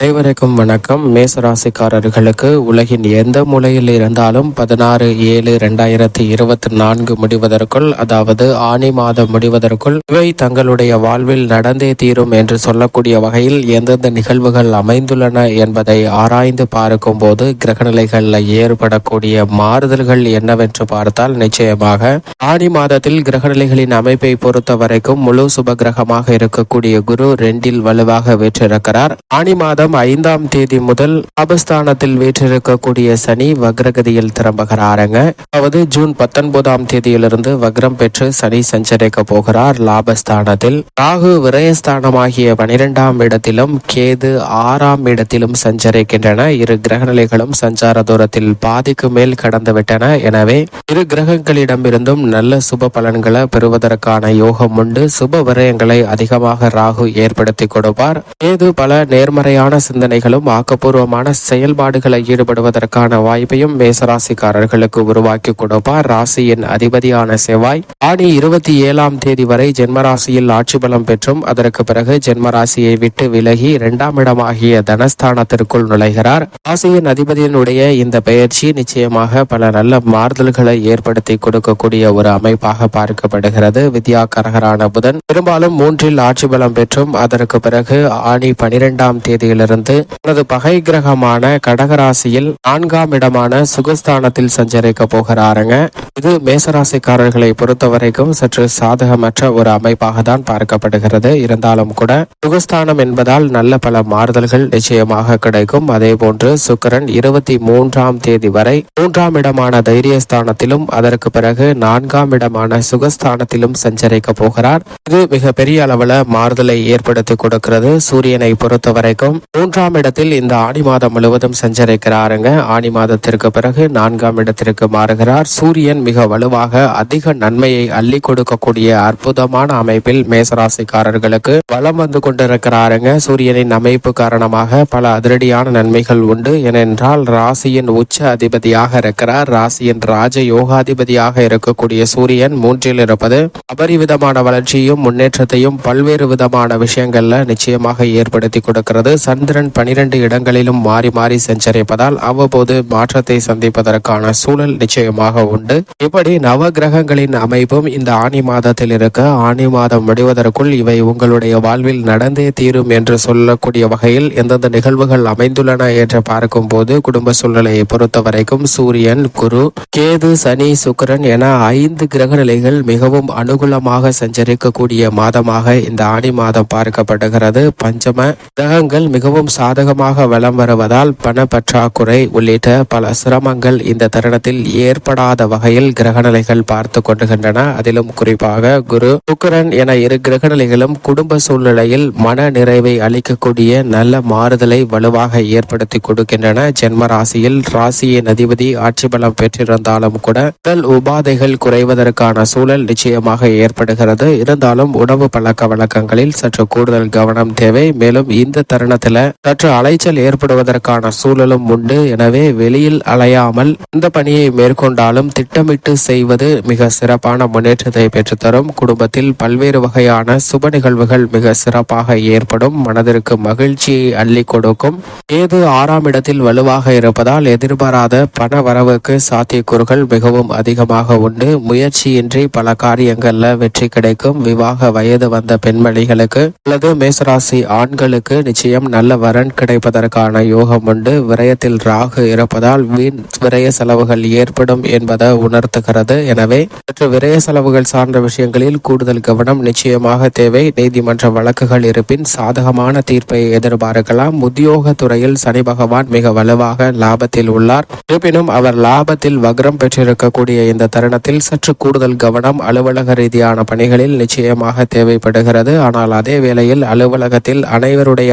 அனைவருக்கும் வணக்கம். மேசராசிக்காரர்களுக்கு உலகின் எந்த மூலையில் இருந்தாலும் பதினாறு ஏழு இரண்டாயிரத்தி இருபத்தி நான்கு முடிவதற்குள் அதாவது ஆணி மாதம் முடிவதற்குள் இவை தங்களுடைய வாழ்வில் நடந்தே தீரும் என்று சொல்லக்கூடிய வகையில் எந்தெந்த நிகழ்வுகள் அமைந்துள்ளன என்பதை ஆராய்ந்து பார்க்கும் போது கிரகநிலைகளில் ஏற்படக்கூடிய மாறுதல்கள் என்னவென்று பார்த்தால் நிச்சயமாக ஆணி மாதத்தில் கிரகநிலைகளின் அமைப்பை பொறுத்த வரைக்கும் முழு சுப கிரகமாக இருக்கக்கூடிய குரு ரெண்டில் வலுவாக வெற்றிருக்கிறார். ஆணி மாதம் மாதம் ஐந்தாம் தேதி முதல் அபஸ்தானத்தில் வீற்றிருக்கக்கூடிய சனி வக்ரகதியில் திரும்புகிறாருங்க அதாவது ஜூன் பத்தொன்பதாம் தேதியிலிருந்து வக்ரம் பெற்று சனி சஞ்சரிக்க போகிறார் லாபஸ்தானத்தில். ராகு விரயஸ்தானமாகிய பனிரெண்டாம் இடத்திலும் கேது ஆறாம் இடத்திலும் சஞ்சரிக்கின்றன. இரு கிரகநிலைகளும் சஞ்சார தூரத்தில் பாதிக்கு மேல் கடந்துவிட்டன. எனவே இரு கிரகங்களிடமிருந்தும் நல்ல சுப பலன்களை பெறுவதற்கான யோகம் உண்டு. சுப விரயங்களை அதிகமாக ராகு ஏற்படுத்தி கொடுப்பார். கேது பல நேர்மறையான சிந்தனைகளும் ஆக்கப்பூர்வமான செயல்பாடுகளை ஈடுபடுவதற்கான வாய்ப்பையும் மேசராசிக்காரர்களுக்கு உருவாக்கி கொடுப்பார். ராசியின் அதிபதியான செவ்வாய் ஆணி இருபத்தி ஏழாம் தேதி வரை ஜென்மராசியில் ஆட்சி பலம் பெற்றும் அதற்கு பிறகு ஜென்மராசியை விட்டு விலகி இரண்டாம் இடமாகிய தனஸ்தானத்திற்குள் நுழைகிறார். ராசியின் அதிபதியினுடைய இந்த பயிற்சி நிச்சயமாக பல நல்ல மாறுதல்களை ஏற்படுத்தி கொடுக்கக்கூடிய ஒரு அமைப்பாக பார்க்கப்படுகிறது. வித்யா கரகரான புதன் பெரும்பாலும் மூன்றில் ஆட்சி பலம் பெற்றும் அதற்கு பிறகு ஆணி பனிரெண்டாம் தேதியிலிருந்து தனது பகை கிரகமான கடகராசியில் நான்காம் இடமான சுகஸ்தானத்தில் சஞ்சரிக்க போகிறாருங்க. இது மேசராசிக்காரர்களை பொறுத்த வரைக்கும் சற்று சாதகமற்ற ஒரு அமைப்பாக தான் பார்க்கப்படுகிறது. இருந்தாலும் கூட சுகஸ்தானம் என்பதால் நல்ல பல மாறுதல்கள் நிச்சயமாக கிடைக்கும். அதே போன்று சுக்கரன் இருபத்தி மூன்றாம் தேதி வரை மூன்றாம் இடமான தைரியஸ்தானத்திலும் அதற்கு பிறகு நான்காம் இடமான சுகஸ்தானத்திலும் சஞ்சரிக்க போகிறார். இது மிகப்பெரிய அளவுல மாறுதலை ஏற்படுத்தி கொடுக்கிறது. சூரியனை பொறுத்த வரைக்கும் மூன்றாம் இடத்தில் இந்த ஆடி மாதம் முழுவதும் சஞ்சரிக்கிறாருங்க ஆடி மாதத்திற்கு பிறகு நான்காம் இடத்திற்கு மாறுகிறார். சூரியன் மிக வலுவாக அதிக நன்மையை அள்ளி கொடுக்கக்கூடிய அற்புதமான அமைப்பில் மேசராசிக்காரர்களுக்கு வளம் வந்து கொண்டிருக்கிறாருங்க. சூரியனின் அமைப்பு காரணமாக பல அதிரடியான நன்மைகள் உண்டு. ஏனென்றால் ராசியின் உச்ச அதிபதியாக இருக்கிறார். ராசியின் ராஜ யோகாதிபதியாக இருக்கக்கூடிய சூரியன் மூன்றில் இருப்பது அபரிவிதமான வளர்ச்சியும் முன்னேற்றத்தையும் பல்வேறு விதமான விஷயங்கள்ல நிச்சயமாக ஏற்படுத்தி கொடுக்கிறது. சன் சந்திரன் பனிரெண்டு இடங்களிலும் மாறி மாறி சஞ்சரிப்பதால் அவ்வப்போது மாற்றத்தை சந்திப்பதற்கான சூழல் நிச்சயமாக உண்டு. இப்படி நவ கிரகங்களின் அமைப்பும் இந்த ஆணி மாதத்தில் இருக்க ஆணி மாதம் முடிவதற்குள் இவை உங்களுடைய வாழ்வில் நடந்தே தீரும் என்று சொல்லக்கூடிய வகையில் எந்தெந்த நிகழ்வுகள் அமைந்துள்ளன என்று பார்க்கும்போது குடும்ப சூழ்நிலையை பொறுத்த வரைக்கும் சூரியன் குரு கேது சனி சுக்கிரன் என ஐந்து கிரக நிலைகள் மிகவும் அனுகூலமாக சஞ்சரிக்கக்கூடிய மாதமாக இந்த ஆணி மாதம் பார்க்கப்படுகிறது. பஞ்சம கிரகங்கள் மிகவும் சாதகமாக வலம் வருவதால் பண பற்றாக்குறை உள்ளிட்ட பல சிரமங்கள் இந்த தருணத்தில் ஏற்படாத வகையில் கிரகநிலைகள் பார்த்து கொண்டுகின்றன. அதிலும் குறிப்பாக குரு சுக்கரன் என இரு கிரகநிலைகளும் குடும்ப சூழ்நிலையில் மன நிறைவை அளிக்கக்கூடிய நல்ல மாறுதலை வலுவாக ஏற்படுத்தி கொடுக்கின்றன. ஜென்ம ராசியில் ராசியின் அதிபதி ஆட்சி பலம் பெற்றிருந்தாலும் கூட உடல் உபாதைகள் குறைவதற்கான சூழல் நிச்சயமாக ஏற்படுகிறது. இருந்தாலும் உணவு பழக்க வழக்கங்களில் சற்று கூடுதல் கவனம் தேவை. மேலும் இந்த தருணத்தில் சற்று அலைச்சல் ஏற்படுவதற்கான சூழலும் உண்டு. எனவே வெளியில் அலையாமல் இந்த பணியை மேற்கொண்டாலும் திட்டமிட்டு செய்வது மிக சிறப்பான முன்னேற்றத்தை பெற்றுத்தரும். குடும்பத்தில் பல்வேறு வகையான சுப நிகழ்வுகள் மிக சிறப்பாக ஏற்படும். மனதிற்கு மகிழ்ச்சியை அள்ளி கொடுக்கும். ஏது ஆறாம் இடத்தில் வலுவாக இருப்பதால் எதிர்பாராத பண வரவுக்கு சாத்தியக்கூறுகள் மிகவும் அதிகமாக உண்டு. முயற்சியின்றி பல காரியங்கள்ல வெற்றி கிடைக்கும். விவாக வயது வந்த பெண்மணிகளுக்கு அல்லது மேசராசி ஆண்களுக்கு நிச்சயம் நல்ல வரன் கிடைப்பதற்கான யோகம் உண்டு. விரயத்தில் ராகு இருப்பதால் வீண் விரய செலவுகள் ஏற்படும் என்பதை உணர்த்துகிறது. எனவே சற்று விரய செலவுகள் சார்ந்த விஷயங்களில் கூடுதல் கவனம் நிச்சயமாக தேவை. நீதிமன்ற வழக்குகள் இருப்பின் சாதகமான தீர்ப்பை எதிர்பார்க்கலாம். உத்தியோக துறையில் சனி பகவான் மிக வலுவாக லாபத்தில் உள்ளார். இருப்பினும் அவர் லாபத்தில் வக்ரம் பெற்றிருக்கக்கூடிய இந்த தருணத்தில் சற்று கூடுதல் கவனம் அலுவலக ரீதியான பணிகளில் நிச்சயமாக தேவைப்படுகிறது. ஆனால் அதே வேளையில் அலுவலகத்தில் அனைவருடைய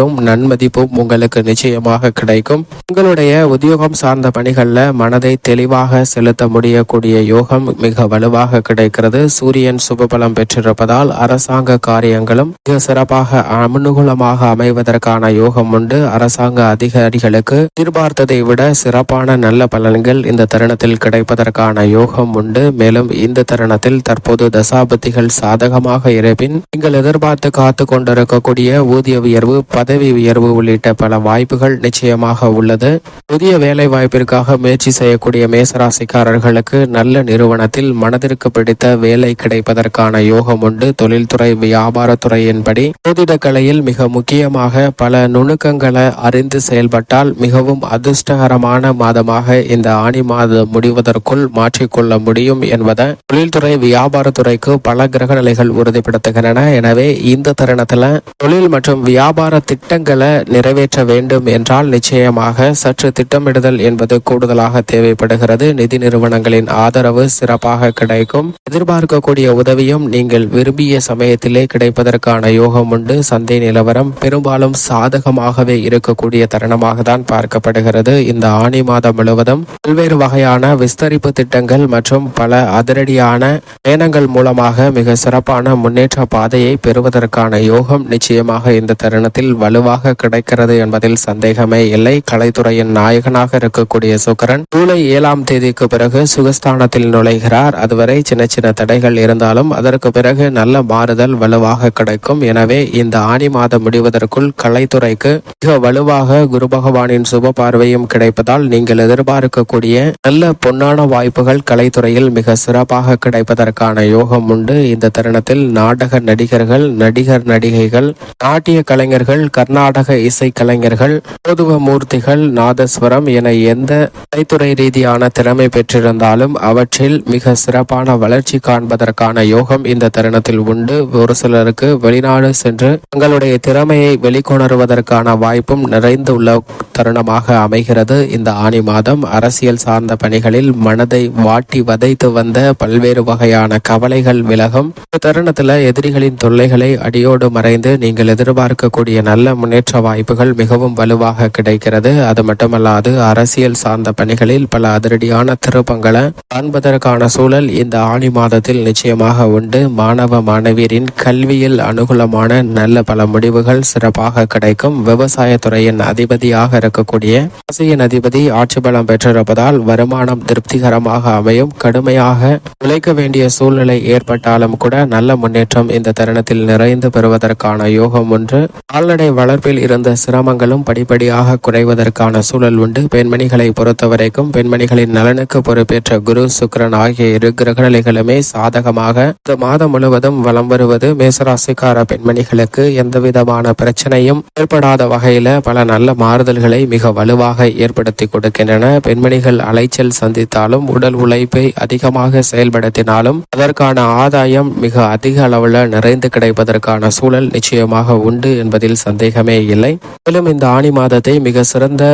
ஆதரவும் நன்மதிப்பும் உங்களுக்கு நிச்சயமாக கிடைக்கும். உங்களுடைய உத்தியோகம் சார்ந்த பணிகளில் மனதை தெளிவாக செலுத்த முடியக்கூடிய யோகம் மிக வலுவாக கிடைக்கிறது. சூரியன் சுபபலம் பெற்றிருப்பதால் அரசாங்க காரியங்களும் மிக சிறப்பாக அனுகூலமாக அமைவதற்கான யோகம் உண்டு. அரசாங்க அதிகாரிகளுக்கு எதிர்பார்த்ததை விட சிறப்பான நல்ல பலன்கள் இந்த தருணத்தில் கிடைப்பதற்கான யோகம் உண்டு. மேலும் இந்த தருணத்தில் தற்போது தசாபத்திகள் சாதகமாக இருப்பின் நீங்கள் எதிர்பார்த்து காத்து கொண்டிருக்கக்கூடிய ஊதிய உயர்வு பதவி பதவி உயர்வு உள்ளிட்ட பல வாய்ப்புகள் நிச்சயமாக உள்ளது. புதிய வேலை வாய்ப்பிற்காக முயற்சி செய்யக்கூடிய மேசராசிக்காரர்களுக்கு நல்ல நிறுவனத்தில் மனதிற்கு பிடித்த வேலை கிடைப்பதற்கான யோகம் உண்டு. தொழில்துறை வியாபாரத்துறையின்படி ஜோதிட கலையில் மிக முக்கியமாக பல நுணுக்கங்களை அறிந்து செயல்பட்டால் மிகவும் அதிர்ஷ்டகரமான மாதமாக இந்த ஆணி மாதம் முடிவதற்குள் மாற்றிக்கொள்ள முடியும் என்பதை தொழில்துறை வியாபாரத்துறைக்கு பல கிரக நிலைகள் உறுதிப்படுத்துகின்றன. எனவே இந்த தருணத்துல தொழில் மற்றும் வியாபார திட்டங்களை நிறைவேற்ற வேண்டும் என்றால் நிச்சயமாக சற்று திட்டமிடுதல் என்பது கூடுதலாக தேவைப்படுகிறது. நிதி நிறுவனங்களின் ஆதரவு சிறப்பாக கிடைக்கும். எதிர்பார்க்கக்கூடிய உதவியும் நீங்கள் விரும்பிய சமயத்திலே கிடைப்பதற்கான யோகம் உண்டு. சந்தை நிலவரம் பெரும்பாலும் சாதகமாகவே இருக்கக்கூடிய தருணமாக தான் பார்க்கப்படுகிறது. இந்த ஆணி மாதம் முழுவதும் பல்வேறு வகையான விஸ்தரிப்பு திட்டங்கள் மற்றும் பல அதிரடியான பயணங்கள் மூலமாக மிக சிறப்பான முன்னேற்ற பாதையை பெறுவதற்கான யோகம் நிச்சயமாக இந்த தருணத்தில் வலுவாக கிடைக்கிறது என்பதில் சந்தேகமே இல்லை. கலைத்துறையின் நாயகனாக இருக்கக்கூடிய சுக்கரன் ஜூலை ஏழாம் தேதிக்கு பிறகு சுகஸ்தானத்தில் நுழைகிறார். அதுவரை சின்ன சின்ன தடைகள் இருந்தாலும் அதற்கு பிறகு நல்ல மாறுதல் வலுவாக கிடைக்கும். எனவே இந்த ஆணி மாதம் முடிவதற்குள் கலைத்துறைக்கு மிக வலுவாக குரு பகவானின் சுப பார்வையும் கிடைப்பதால் நீங்கள் எதிர்பார்க்கக்கூடிய நல்ல பொன்னான வாய்ப்புகள் கலைத்துறையில் மிக சிறப்பாக கிடைப்பதற்கான யோகம் உண்டு. இந்த தருணத்தில் நாடக நடிகர்கள் நடிகர் நடிகைகள் நாட்டிய கலைஞர்கள் கர்நாடக இசை கலைஞர்கள் போதுவ மூர்த்திகள் நாதஸ்வரம் என எந்த கலைத்துறை ரீதியான திறமை பெற்றிருந்தாலும் அவற்றில் மிக சிறப்பான வளர்ச்சி காண்பதற்கான யோகம் இந்த தருணத்தில் உண்டு. ஒரு சிலருக்கு வெளிநாடு சென்று தங்களுடைய திறமையை வெளிக்கொணருவதற்கான வாய்ப்பும் நிறைந்துள்ள தருணமாக அமைகிறது. இந்த ஆணி மாதம் அரசியல் சார்ந்த பணிகளில் மனதை வாட்டி வதைத்து வந்த பல்வேறு வகையான கவலைகள் விலகும். இந்த தருணத்துல எதிரிகளின் தொல்லைகளை அடியோடு மறைந்து நீங்கள் எதிர்பார்க்கக்கூடிய நல்ல முன்னேற்ற வாய்ப்புகள் மிகவும் வலுவாக கிடைக்கிறது. அது மட்டுமல்லாது அரசியல் சார்ந்த பணிகளில் பல அதிரடியான திருப்பங்களை காண்பதற்கான சூழல் இந்த ஆணி மாதத்தில் நிச்சயமாக உண்டு. மாணவ மாணவியரின் கல்வியில் அனுகூலமான நல்ல பல முடிவுகள் சிறப்பாக கிடைக்கும். விவசாயத்துறையின் அதிபதியாக இருக்கக்கூடிய ராசியின் அதிபதி ஆட்சி பலம் பெற்றிருப்பதால் வருமானம் திருப்திகரமாக அமையும். கடுமையாக உழைக்க வேண்டிய சூழ்நிலை ஏற்பட்டாலும் கூட நல்ல முன்னேற்றம் இந்த தருணத்தில் நிறைந்து பெறுவதற்கான யோகம் ஒன்று. கால்நடை வளர்ப்பில் இருந்த சிரமங்களும் படிப்படியாக குறைவதற்கான சூழல் உண்டு. பெண்மணிகளை பொறுத்தவரைக்கும் பெண்மணிகளின் நலனுக்கு பொறுப்பேற்ற குரு சுக்கிரன் ஆகிய இரு கிரகநிலைகளுமே சாதகமாக இந்த மாதம் முழுவதும் வலம் வருவது மேசராசிக்கார பெண்மணிகளுக்கு எந்தவிதமான பிரச்சனையும் ஏற்படாத வகையில பல நல்ல மாறுதல்களை மிக வலுவாக ஏற்படுத்தி கொடுக்கின்றன. பெண்மணிகள் அலைச்சல் சந்தித்தாலும் உடல் உழைப்பை அதிகமாக செயல்படுத்தினாலும் அதற்கான ஆதாயம் மிக அதிக அளவில் நிறைந்து கிடைப்பதற்கான சூழல் நிச்சயமாக உண்டு என்பதில் சந்தேகம் இல்லை. மேலும் இந்த ஆணி மாதத்தை மிக சிறந்த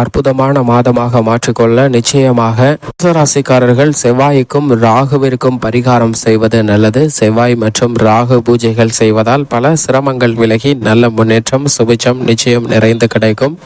அற்புதமான மாதமாக மாற்றிக்கொள்ள நிச்சயமாக ராசிக்காரர்கள் செவ்வாய்க்கும் ராகுவிற்கும் பரிகாரம் செய்வது நல்லது. செவ்வாய் மற்றும் ராகு பூஜைகள் செய்வதால் பல சிரமங்கள் விலகி நல்ல முன்னேற்றம் சுபிச்சம் நிச்சயம் நிறைந்து கிடைக்கும்.